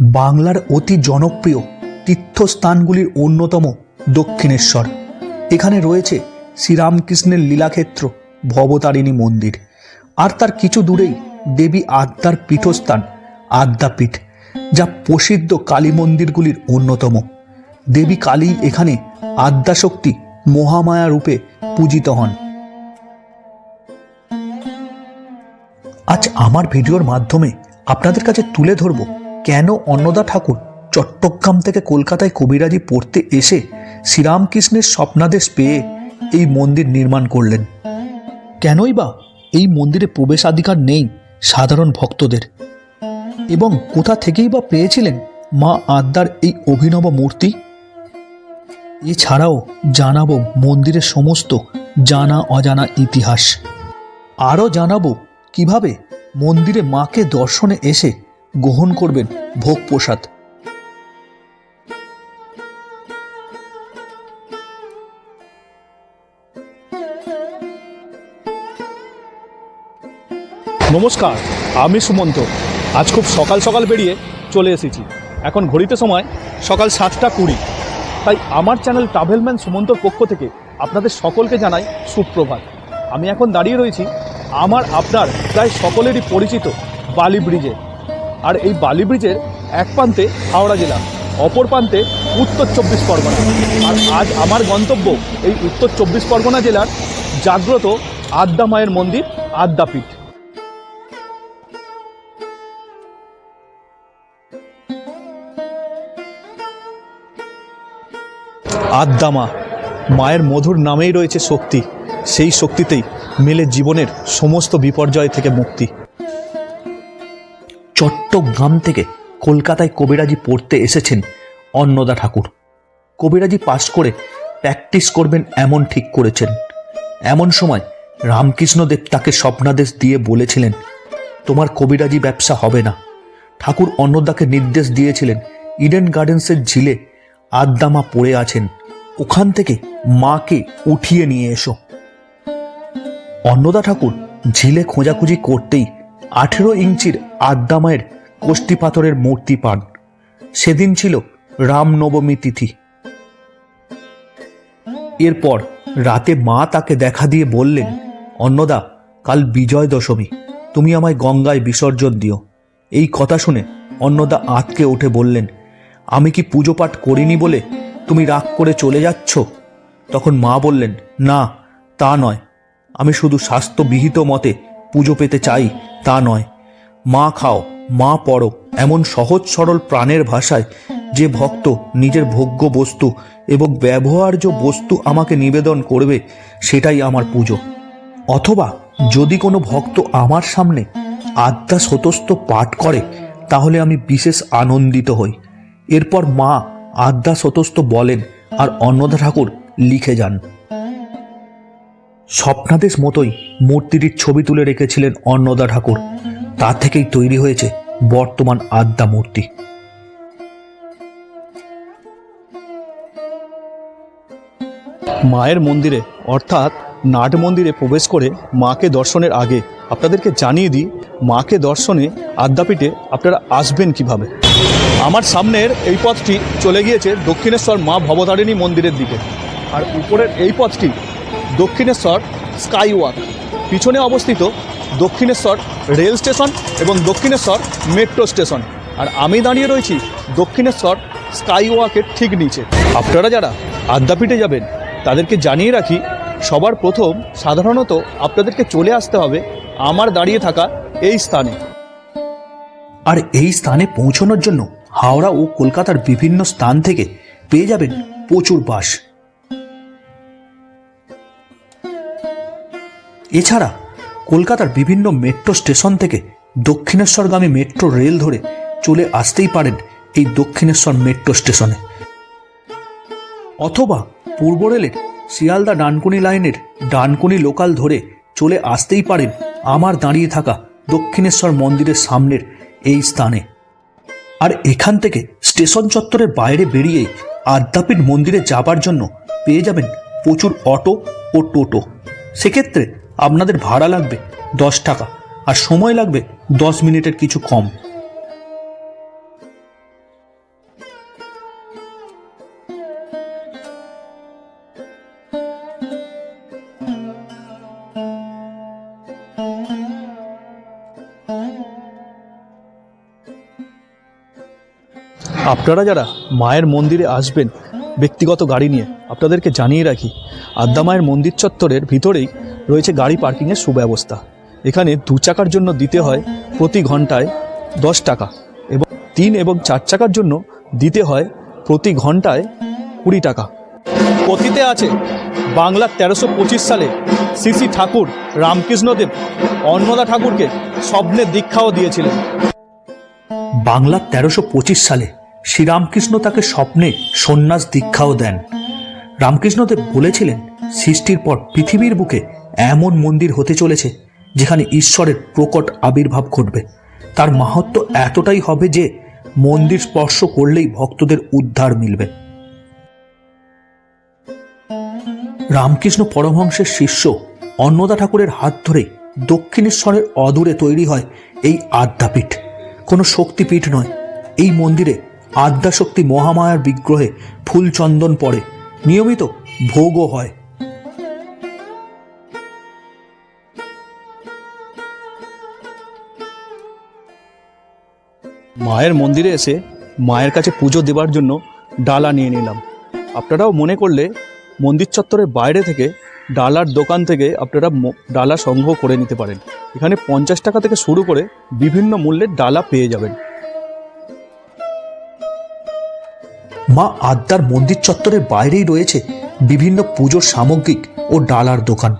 বাংলার অতি জনপ্রিয় তীর্থস্থানগুলির অন্যতম দক্ষিণেশ্বর। এখানে রয়েছে শ্রীরামকৃষ্ণের লীলাক্ষেত্র, ভবতারিণী মন্দির। আর তার কিছু দূরেই দেবী আদ্যার পীঠস্থান, আদ্যাপীঠ, যা প্রসিদ্ধ কালী মন্দিরগুলির অন্যতম। দেবী কালী এখানে আদ্যাশক্তি মহামায়া রূপে পূজিত হন। আজ আমার ভিডিওর মাধ্যমে আপনাদের কাছে তুলে ধরব কেন অন্নদা ঠাকুর চট্টগ্রাম থেকে কলকাতায় কবিরাজি পড়তে এসে শ্রীরামকৃষ্ণের স্বপ্নাদেশ পেয়ে এই মন্দির নির্মাণ করলেন? কেনই বা এই মন্দিরে প্রবেশাধিকার নেই সাধারণ ভক্তদের? এবং কোথা থেকেই বা পেয়েছিলেন মা আদ্যার এই অভিনব মূর্তি? এছাড়াও জানাব মন্দিরের সমস্ত জানা অজানা ইতিহাস। আরও জানাব কীভাবে মন্দিরে মাকে দর্শনে এসে গ্রহণ করবেন ভোগ প্রসাদ। নমস্কার, আমি সুমন্ত। আজ খুব সকাল সকাল বেরিয়ে চলে এসেছি। এখন ঘড়িতে সময় সকাল সাতটা কুড়ি। তাই আমার চ্যানেল ট্রাভেলম্যান সুমন্তর পক্ষ থেকে আপনাদের সকলকে জানাই সুপ্রভাত। আমি এখন দাঁড়িয়ে রয়েছি আমার আপনার প্রায় সকলেরই পরিচিত বালি ব্রিজে। আর এই বালি ব্রিজের এক প্রান্তে হাওড়া জেলা, অপর প্রান্তে উত্তর চব্বিশ পরগনা। আর আজ আমার গন্তব্য এই উত্তর চব্বিশ পরগনা জেলার জাগ্রত আদ্যা মায়ের মন্দির, আদ্যাপীঠ। আদ্দামা মায়ের মধুর নামেই রয়েছে শক্তি। সেই শক্তিতেই মেলে জীবনের সমস্ত বিপর্যয় থেকে মুক্তি। চট্টগ্রাম থেকে কলকাতায় কবিরাজি পড়তে এসেছেন অন্নদা ঠাকুর। কবিরাজি পাশ করে প্র্যাকটিস করবেন এমন ঠিক করেছেন। এমন সময় রামকৃষ্ণদেব তাকে স্বপ্নাদেশ দিয়ে বলেছিলেন, তোমার কবিরাজি ব্যবসা হবে না। ঠাকুর অন্নদাকে নির্দেশ দিয়েছিলেন, ইডেন গার্ডেন্সের ঝিলে আদ্দামা পড়ে আছেন, ওখান থেকে মাকে উঠিয়ে নিয়ে এসো। অন্নদা ঠাকুর ঝিলে খোঁজাখুঁজি করতেই আঠেরো ইঞ্চির আদ্দামায়ের কোষ্ঠী পাথরের মূর্তি পান। সেদিন ছিল রামনবমী তিথি। এরপর রাতে মা তাকে দেখা দিয়ে বললেন, অন্নদা, কাল বিজয় দশমী। তুমি আমায় গঙ্গায় বিসর্জন দিও। এই কথা শুনে অন্নদা আতকে উঠে বললেন, আমি কি পুজো পাঠ করিনি বলে তুমি রাগ করে চলে যাচ্ছ? তখন মা বললেন, না, তা নয়। আমি শুধু স্বাস্থ্যবিহিত মতে পুজো পেতে চাই, তা নয়। মা খাও, মা পড়ো, এমন সহজ সরল প্রাণের ভাষায় যে ভক্ত নিজের ভোগ্য বস্তু এবং ব্যবহার্য বস্তু আমাকে নিবেদন করবে, সেটাই আমার পুজো। অথবা যদি কোনো ভক্ত আমার সামনে আদ্যা স্বতস্ত পাঠ করে, তাহলে আমি বিশেষ আনন্দিত হই। এরপর মা আদ্যা স্বতস্ত বলেন আর অন্নদা ঠাকুর লিখে যান। স্বপ্নাদেশ মতোই মূর্তিটির ছবি তুলে রেখেছিলেন অন্নদা ঠাকুর। তা থেকেই তৈরি হয়েছে বর্তমান আদ্যা মূর্তি। মায়ের মন্দিরে, অর্থাৎ নাট মন্দিরে প্রবেশ করে মাকে দর্শনের আগে আপনাদেরকে জানিয়ে দিই, মাকে দর্শনে আদ্যাপীঠে আপনারা আসবেন কীভাবে। আমার সামনের এই পথটি চলে গিয়েছে দক্ষিণেশ্বর মা ভবতারিণী মন্দিরের দিকে। আর উপরের এই পথটি দক্ষিণেশ্বর স্কাই ওয়াক পিছনে অবস্থিত দক্ষিণেশ্বর রেল স্টেশন এবং দক্ষিণেশ্বর মেট্রো স্টেশন। আর আমি দাঁড়িয়ে রয়েছি দক্ষিণেশ্বর স্কাই ওয়াকের ঠিক নিচে। আপনারা যারা আদ্যাপীঠে যাবেন, তাদেরকে জানিয়ে রাখি, সবার প্রথম সাধারণত আপনাদেরকে চলে আসতে হবে আমার দাঁড়িয়ে থাকা এই স্থানে। আর এই স্থানে পৌঁছানোর জন্য হাওড়া ও কলকাতার বিভিন্ন স্থান থেকে পেয়ে যাবেন প্রচুর বাস। এছাড়া কলকাতার বিভিন্ন মেট্রো স্টেশন থেকে দক্ষিণেশ্বরগামী মেট্রো রেল ধরে চলে আসতেই পারেন এই দক্ষিণেশ্বর মেট্রো স্টেশনে অথবা পূর্ব রেলের শিয়ালদা ডানকুনি লাইনের ডানকুনি লোকাল ধরে চলে আসতেই পারেন আমার দাঁড়িয়ে থাকা দক্ষিণেশ্বর মন্দিরের সামনের এই স্থানে। আর এখান থেকে স্টেশন চত্বরের বাইরে বেরিয়ে আদ্যাপীঠ মন্দিরে যাবার জন্য পেয়ে যাবেন প্রচুর অটো ও টোটো। সেক্ষেত্রে আপনাদের ভাড়া লাগবে দশ টাকা আর সময় লাগবে দশ মিনিটের কিছু কম। আপনারা যারা মায়ের মন্দিরে আসবেন ব্যক্তিগত গাড়ি নিয়ে। আপনাদেরকে জানিয়ে রাখি আদ্যা মায়ের মন্দির চত্বরের ভিতরেই রয়েছে গাড়ি পার্কিংয়ের সুব্যবস্থা। এখানে দু চাকার জন্য দিতে হয় প্রতি ঘন্টায় দশ টাকা এবং তিন এবং চার চাকার জন্য দিতে হয় প্রতি ঘন্টায় কুড়ি টাকা। কথিতে আছে বাংলার তেরোশো পঁচিশ সালে শ্রী ঠাকুর রামকৃষ্ণদেব অন্নদা ঠাকুরকে স্বপ্নে দীক্ষাও দিয়েছিলেন। বাংলার তেরোশো পঁচিশ সালে শ্রীরামকৃষ্ণ তাকে স্বপ্নে সন্ন্যাস দীক্ষাও দেন। রামকৃষ্ণদেব বলেছিলেন, সৃষ্টির পর পৃথিবীর বুকে এমন মন্দির হতে চলেছে, যেখানে ঈশ্বরের প্রকট আবির্ভাব ঘটবে। তার মাহাত্ম এতটাই হবে যে মন্দির স্পর্শ করলেই ভক্তদের উদ্ধার মিলবে। রামকৃষ্ণ পরমহংসের শিষ্য অন্নদা ঠাকুরের হাত ধরে দক্ষিণেশ্বরের অদূরে তৈরি হয় এই আদ্যাপীঠ। কোনো শক্তিপীঠ নয়, এই মন্দিরে আদ্যাশক্তি মহামায়ার বিগ্রহে ফুল চন্দন পড়ে। নিয়মিত ভোগও হয়। মায়ের মন্দিরে এসে মায়ের কাছে পুজো দেবার জন্য ডালা নিয়ে নিলাম। আপনারাও মনে করলে মন্দির চত্বরের বাইরে থেকে ডালার দোকান থেকে আপনারা ডালা সংগ্রহ করে নিতে পারেন। এখানে পঞ্চাশ টাকা থেকে শুরু করে বিভিন্ন মূল্যের ডালা পেয়ে যাবেন। মা আদ্যার মন্দির চত্বরের বাইরেই রয়েছে বিভিন্ন পুজোর সামগ্রিক ও ডালার দোকান।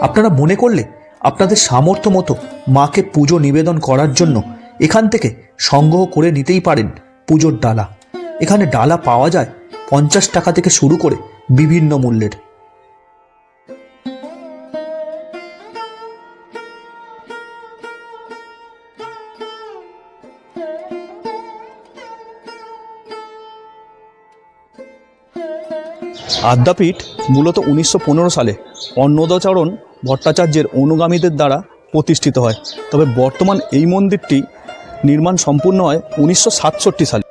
আপনারা মনে করলে আপনাদের সামর্থ্য মতো মাকে পুজো নিবেদন করার জন্য এখান থেকে সংগ্রহ করে নিতেই পারেন পুজোর ডালা। এখানে ডালা পাওয়া যায় পঞ্চাশ টাকা থেকে শুরু করে বিভিন্ন মূল্যের। আদ্যাপীঠ মূলত উনিশশো পনেরো সালে অন্নদাচরণ ভট্টাচার্যের অনুগামীদের দ্বারা প্রতিষ্ঠিত হয়। তবে বর্তমান এই মন্দিরটি নির্মাণ সম্পূর্ণ হয় উনিশশো সাতষট্টি সালে।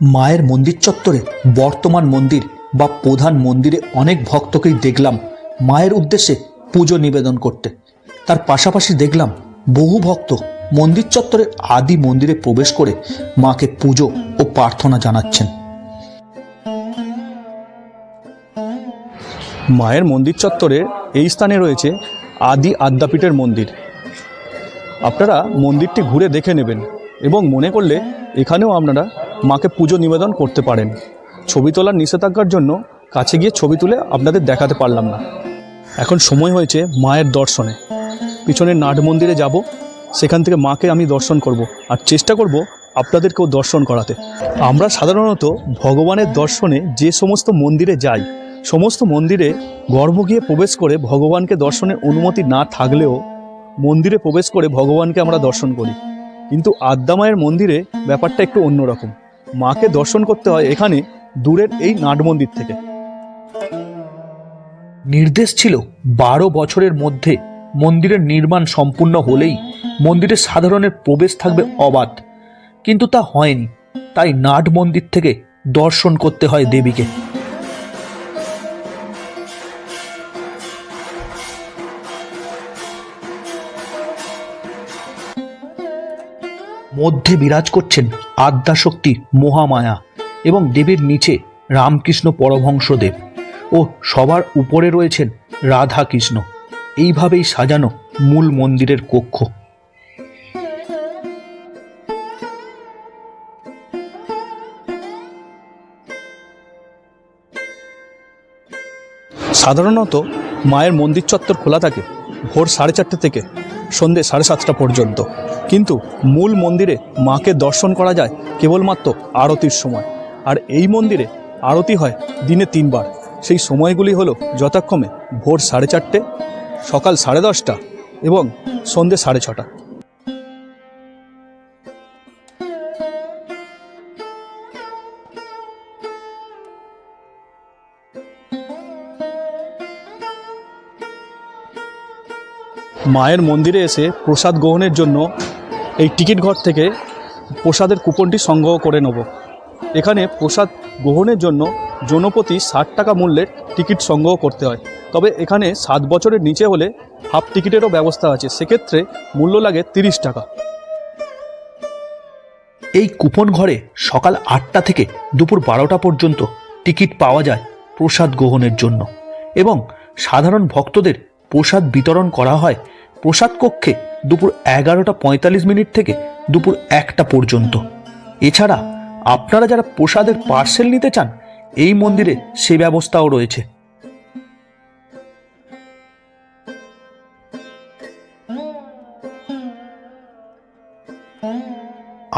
মায়ের মন্দির চত্বরে বর্তমান মন্দির বা প্রধান মন্দিরে অনেক ভক্তকেই দেখলাম মায়ের উদ্দেশ্যে পুজো নিবেদন করতে। তার পাশাপাশি দেখলাম বহু ভক্ত মন্দির চত্বরের আদি মন্দিরে প্রবেশ করে মাকে পুজো ও প্রার্থনা জানাচ্ছেন। মায়ের মন্দির চত্বরে এই স্থানে রয়েছে আদি আদ্যাপীঠের মন্দির। আপনারা মন্দিরটি ঘুরে দেখে নেবেন এবং মনে করলে এখানেও আপনারা মাকে পুজো নিবেদন করতে পারেন। ছবি তোলার নিষেধাজ্ঞার জন্য কাছে গিয়ে ছবি তুলে আপনাদের দেখাতে পারলাম না। এখন সময় হয়েছে মায়ের দর্শনে। পিছনের নাট মন্দিরে যাব, সেখান থেকে মাকে আমি দর্শন করব আর চেষ্টা করব আপনাদেরকেও দর্শন করাতে। আমরা সাধারণত ভগবানের দর্শনে যে সমস্ত মন্দিরে যাই সমস্ত মন্দিরে গর্ভ গিয়ে প্রবেশ করে ভগবানকে দর্শনের অনুমতি না থাকলেও মন্দিরে প্রবেশ করে ভগবানকে আমরা দর্শন করি। কিন্তু আদ্যামায়ের মন্দিরে ব্যাপারটা একটু অন্যরকম। মাকে দর্শন করতে হয় এখানে দূরের এই নাট মন্দির থেকে। নির্দেশ ছিল বারো বছরের মধ্যে মন্দিরের নির্মাণ সম্পূর্ণ হলেই মন্দিরে সাধারণের প্রবেশ থাকবে অবাধ। কিন্তু তা হয়নি। তাই নাট মন্দির থেকে দর্শন করতে হয় দেবীকে। মধ্যে বিরাজ করছেন আদ্যাশক্তি মহামায়া এবং দেবীর নিচে রামকৃষ্ণ পরমহংসদেব ও সবার উপরে রয়েছেন রাধা কৃষ্ণ এইভাবেই সাজানো মূল মন্দিরের কক্ষ। সাধারণত মায়ের মন্দির চত্বর খোলা থাকে ভোর সাড়ে চারটে থেকে সন্ধে সাড়ে সাতটা পর্যন্ত। কিন্তু মূল মন্দিরে মাকে দর্শন করা যায় কেবলমাত্র আরতির সময়। আর এই মন্দিরে আরতি হয় দিনে তিনবার। সেই সময়গুলি হলো যথাক্রমে ভোর সাড়ে চারটে, সকাল সাড়ে দশটা এবং সন্ধে সাড়ে ছটা। মায়ের মন্দিরে এসে প্রসাদ গ্রহণের জন্য এই টিকিট ঘর থেকে প্রসাদের কুপনটি সংগ্রহ করে নেব। এখানে প্রসাদ গ্রহণের জন্য জনপ্রতি ষাট টাকা মূল্যের টিকিট সংগ্রহ করতে হয়। তবে এখানে সাত বছরের নিচে হলে হাফ টিকিটেরও ব্যবস্থা আছে। সেক্ষেত্রে মূল্য লাগে তিরিশ টাকা। এই কুপন ঘরে সকাল আটটা থেকে দুপুর বারোটা পর্যন্ত টিকিট পাওয়া যায় প্রসাদ গ্রহণের জন্য এবং সাধারণ ভক্তদের প্রসাদ বিতরণ করা হয় প্রসাদ কক্ষে। দুপুর এগারোটা পঁয়তাল্লিশ মিনিট থেকে দুপুর একটা পর্যন্ত। এছাড়া আপনারা যারা প্রসাদের পার্সেল নিতে চান, এই মন্দিরে সে ব্যবস্থাও রয়েছে।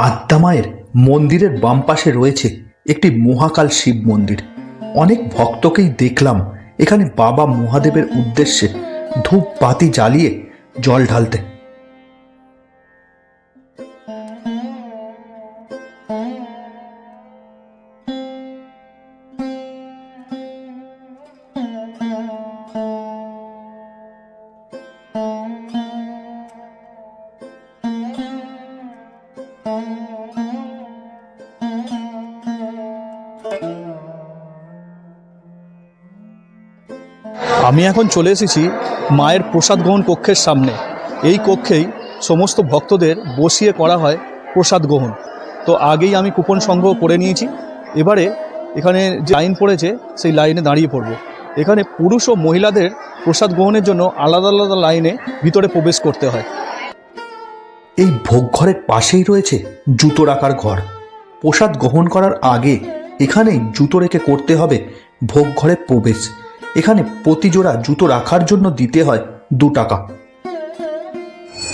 আদ্যামায়ের মন্দিরের বাম পাশে রয়েছে একটি মহাকাল শিব মন্দির। অনেক ভক্তকেই দেখলাম এখানে বাবা মহাদেবের উদ্দেশ্যে ধূপ বাতি জ্বালিয়ে জল ঢালতে। আমি এখন চলে এসেছি মায়ের প্রসাদ গ্রহণ কক্ষের সামনে। এই কক্ষেই সমস্ত ভক্তদের বসিয়ে করা হয় প্রসাদ গ্রহণ। তো আগেই আমি কুপন সংগ্রহ করে নিয়েছি। এবারে এখানে যে লাইন পড়েছে, সেই লাইনে দাঁড়িয়ে পড়ব। এখানে পুরুষ ও মহিলাদের প্রসাদ গ্রহণের জন্য আলাদা আলাদা লাইনে ভিতরে প্রবেশ করতে হয়। এই ভোগঘরের পাশেই রয়েছে জুতো রাখার ঘর। প্রসাদ গ্রহণ করার আগে এখানেই জুতো রেখে করতে হবে ভোগ ভোগঘরে প্রবেশ। এখানে প্রতি জোড়া জুতো রাখার জন্য দিতে হয় দু টাকা।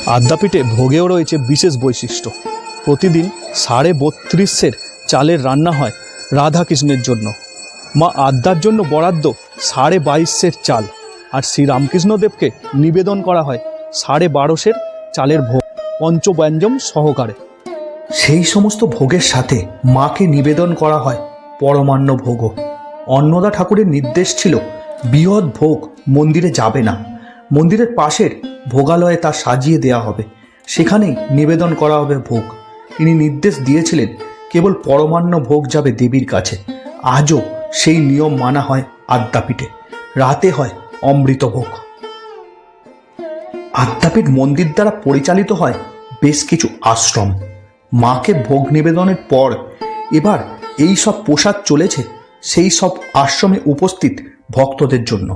আদ্যাপীঠে ভোগেও রয়েছে বিশেষ বৈশিষ্ট্য। প্রতিদিন সাড়ে বত্রিশের চালের রান্না হয় রাধা কৃষ্ণের জন্য। মা আদ্যার জন্য বরাদ্দ সাড়ে বাইশের চাল আর শ্রী রামকৃষ্ণদেবকে নিবেদন করা হয় সাড়ে বারোশের চালের ভোগ পঞ্চব্যঞ্জম সহকারে। সেই সমস্ত ভোগের সাথে মাকে নিবেদন করা হয় পরমান্ন ভোগও। অন্নদা ঠাকুরের নির্দেশ ছিল বৃহৎ ভোগ মন্দিরে যাবে না। মন্দিরের পাশের ভোগালয়ে তা সাজিয়ে দেয়া হবে। সেখানেই নিবেদন করা হবে ভোগ। তিনি নির্দেশ দিয়েছিলেন, কেবল পরমান্ন ভোগ যাবে দেবীর কাছে। আজও সেই নিয়ম মানা হয় আদ্যাপীঠে। রাতে হয় অমৃত ভোগ। আদ্যাপীঠ মন্দির দ্বারা পরিচালিত হয় বেশ কিছু আশ্রম। মাকে ভোগ নিবেদনের পর এবার এই সব প্রসাদ চলেছে, সেই সব আশ্রমে উপস্থিত ভক্তদের জন্য।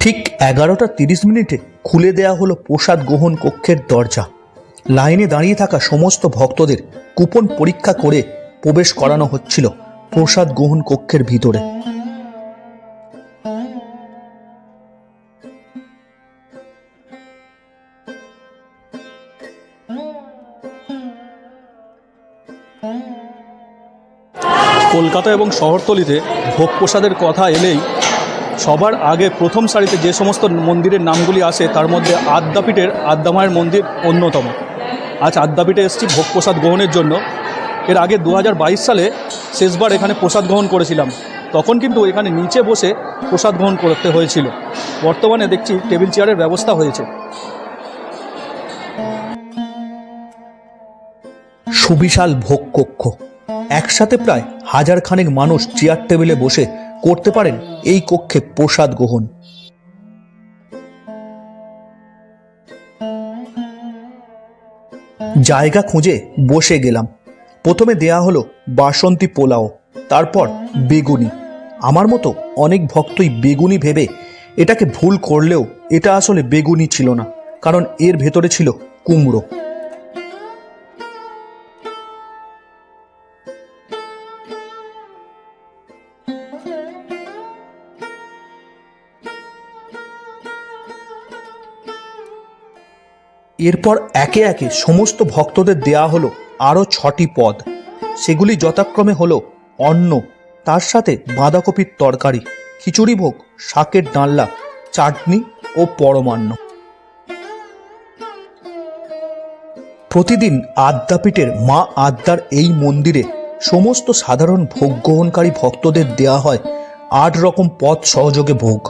ঠিক এগারোটা তিরিশ মিনিটে খুলে দেয়া হলো প্রসাদ গ্রহণ কক্ষের দরজা। লাইনে দাঁড়িয়ে থাকা সমস্ত ভক্তদের কুপন পরীক্ষা করে প্রবেশ করানো হচ্ছিল প্রসাদ গ্রহণ কক্ষের ভিতরে। কলকাতা এবং শহরতলিতে ভোগ প্রসাদের কথা এলেই সবার আগে প্রথম সারিতে যে সমস্ত মন্দিরের নামগুলি আসে, তার মধ্যে আদ্যাপীঠের আদ্যামায়ের মন্দির অন্যতম। আজ আদ্যাপীঠে এসেছি ভোগ প্রসাদ গ্রহণের জন্য। এর আগে দু হাজার বাইশ সালে শেষবার এখানে প্রসাদ গ্রহণ করেছিলাম। তখন কিন্তু এখানে নিচে বসে প্রসাদ গ্রহণ করতে হয়েছিল। বর্তমানে দেখছি টেবিল চেয়ারের ব্যবস্থা হয়েছে। সুবিশাল ভোগ কক্ষ। একসাথে প্রায় হাজার খানেক মানুষ চেয়ার টেবিলে বসে করতে পারেন এই কক্ষে প্রসাদ গ্রহণ। জায়গা খুঁজে বসে গেলাম। প্রথমে দেয়া হলো বাসন্তী পোলাও, তারপর বেগুনি। আমার মতো অনেক ভক্তই বেগুনি ভেবে এটাকে ভুল করলেও এটা আসলে বেগুনি ছিল না, কারণ এর ভেতরে ছিল কুমড়ো। এরপর একে একে সমস্ত ভক্তদের দেয়া হলো আরও ছটি পদ। সেগুলি যথাক্রমে হলো অন্ন, তার সাথে বাঁধাকপির তরকারি, খিচুড়ি ভোগ, শাকের ডালনা, চাটনি ও পরমান্ন। প্রতিদিন আদ্যাপীঠের মা আদ্যার এই মন্দিরে সমস্ত সাধারণ ভোগ গ্রহণকারী ভক্তদের দেয়া হয় আট রকম পদ সহযোগে ভোগ।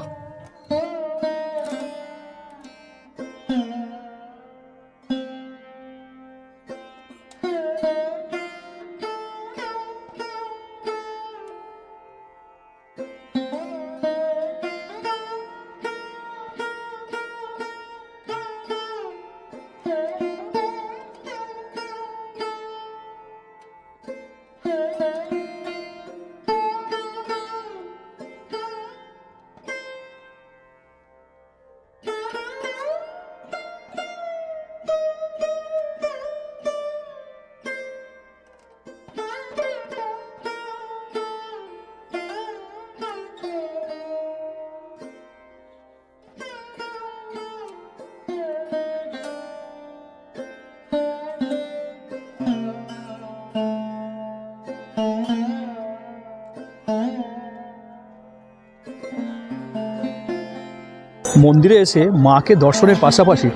মন্দিরে এসে মাকে দর্শনের পাশাপাশি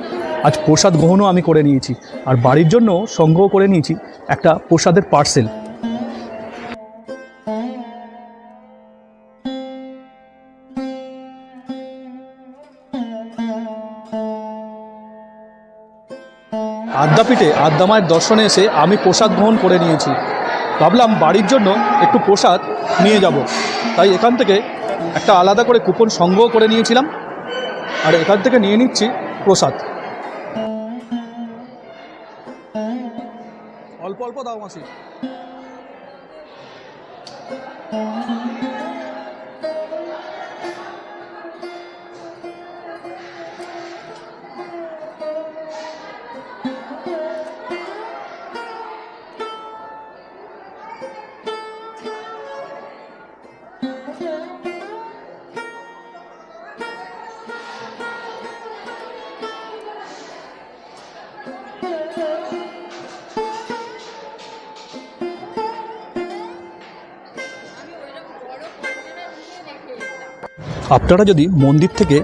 আজ প্রসাদ গ্রহণও আমি করে নিয়েছি। আর বাড়ির জন্য সংগ্রহ করে নিয়েছি একটা প্রসাদের পার্সেল। আদ্যাপীঠে আদ্যা মায়ের দর্শনে এসে আমি প্রসাদ গ্রহণ করে নিয়েছি। ভাবলাম বাড়ির জন্য একটু প্রসাদ নিয়ে যাব। তাই এখান থেকে একটা আলাদা করে কুপন সংগ্রহ করে নিয়েছিলাম। আর এখান থেকে নিয়ে নিচ্ছি প্রসাদ। অল্প অল্প দাও মাসি। আপনারা যদি মন্দির থেকে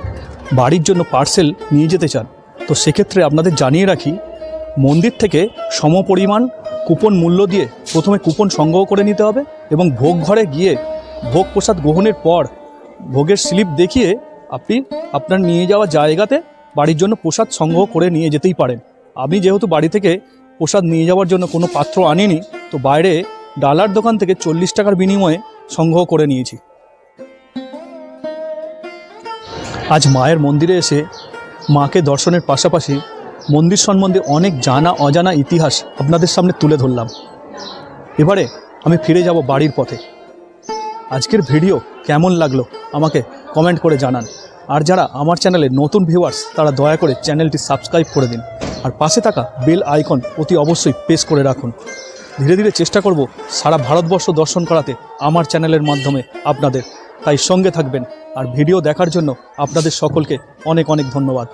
বাড়ির জন্য পার্সেল নিয়ে যেতে চান, তো সেক্ষেত্রে আপনাদের জানিয়ে রাখি, মন্দির থেকে সমপরিমাণ কুপন মূল্য দিয়ে প্রথমে কুপন সংগ্রহ করে নিতে হবে এবং ভোগ ঘরে গিয়ে ভোগ প্রসাদ গ্রহণের পর ভোগের স্লিপ দেখিয়ে আপনি আপনার নিয়ে যাওয়া জায়গাতে বাড়ির জন্য প্রসাদ সংগ্রহ করে নিয়ে যেতেই পারেন। আমি যেহেতু বাড়ি থেকে প্রসাদ নিয়ে যাওয়ার জন্য কোনো পাত্র আনিনি, তো বাইরে ডালার দোকান থেকে চল্লিশ টাকার বিনিময়ে সংগ্রহ করে নিয়েছি। আজ মায়ের মন্দিরে এসে মাকে দর্শনের পাশাপাশি মন্দির সম্বন্ধে অনেক জানা অজানা ইতিহাস আপনাদের সামনে তুলে ধরলাম। এবারে আমি ফিরে যাব বাড়ির পথে। আজকের ভিডিও কেমন লাগল আমাকে কমেন্ট করে জানান। আর যারা আমার চ্যানেলে নতুন ভিউয়ার্স তারা দয়া করে চ্যানেলটি সাবস্ক্রাইব করে দিন। আর পাশে থাকা বেল আইকন অতি অবশ্যই প্রেস করে রাখুন। ধীরে ধীরে চেষ্টা করব সারা ভারতবর্ষ দর্শন করাতে আমার চ্যানেলের মাধ্যমে আপনাদের। তাই সঙ্গে থাকবেন আর ভিডিও দেখার জন্য আপনাদের সকলকে অনেক অনেক ধন্যবাদ।